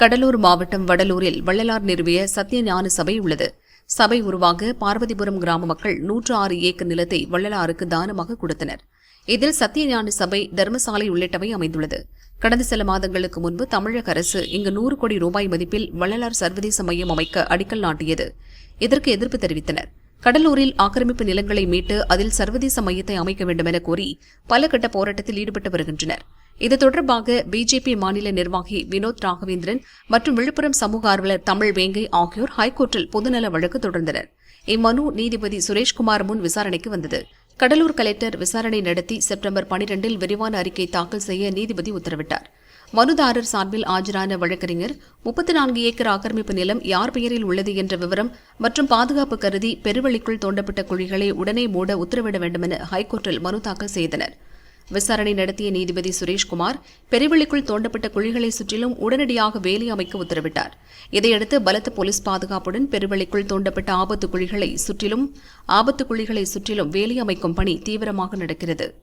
கடலூர் மாவட்டம் வடலூரில் வள்ளலார் நிறுவிய சத்தியஞான சபை உள்ளது. சபை உருவாக பார்வதிபுரம் கிராம மக்கள் நூற்று ஆறு ஏக்கர் நிலத்தை வள்ளலாருக்கு தானமாக கொடுத்தனர். இதில் சத்தியஞான சபை தர்மசாலை உள்ளிட்டவை அமைந்துள்ளது. கடந்த சில மாதங்களுக்கு முன்பு தமிழக அரசு இங்கு நூறு கோடி ரூபாய் மதிப்பில் வள்ளலார் சர்வதேச மையம் அமைக்க அடிக்கல் நாட்டியது. இதற்கு எதிர்ப்பு தெரிவித்தனர். கடலூரில் ஆக்கிரமிப்பு நிலங்களை மீட்டு அதில் சர்வதேச மையத்தை அமைக்க வேண்டும் என கோரி பல கட்ட போராட்டத்தில் ஈடுபட்டு வருகின்றனர். இது தொடர்பாக பிஜேபி மாநில நிர்வாகி வினோத் ராகவேந்திரன் மற்றும் விழுப்புரம் சமூக ஆர்வலர் தமிழ் வேங்கை ஆகியோர் ஹைகோர்ட்டில் பொதுநல வழக்கு தொடர்ந்தனர். இம்மனு நீதிபதி சுரேஷ்குமார் முன் விசாரணைக்கு வந்தது. கடலூர் கலெக்டர் விசாரணை நடத்தி செப்டம்பர் பனிரெண்டில் விரிவான அறிக்கை தாக்கல் செய்ய நீதிபதி உத்தரவிட்டார். மனுதாரர் சார்பில் ஆஜரான வழக்கறிஞர் முப்பத்தி நான்கு ஏக்கர் ஆக்கிரமிப்பு நிலம் யார் பெயரில் உள்ளது என்ற விவரம் மற்றும் பாதுகாப்பு கருதி பெருவெளிக்குள் தோண்டப்பட்ட குழிகளை உடனே மூட உத்தரவிட வேண்டுமென ஹைகோர்ட்டில் மனு தாக்கல் செய்தனர். விசாரணை நடத்திய நீதிபதி சுரேஷ்குமார் பெருவெளிக்குள் தோண்டப்பட்ட குழிகளை சுற்றிலும் உடனடியாக வேலி அமைக்க உத்தரவிட்டார். இதையடுத்து பலத்த போலீஸ் பாதுகாப்புடன் பெருவெளிக்குள் தோண்டப்பட்ட ஆபத்து குழிகளை சுற்றிலும் ஆபத்து குழிகளை சுற்றிலும் வேலி அமைக்கும் பணி தீவிரமாக நடக்கிறது.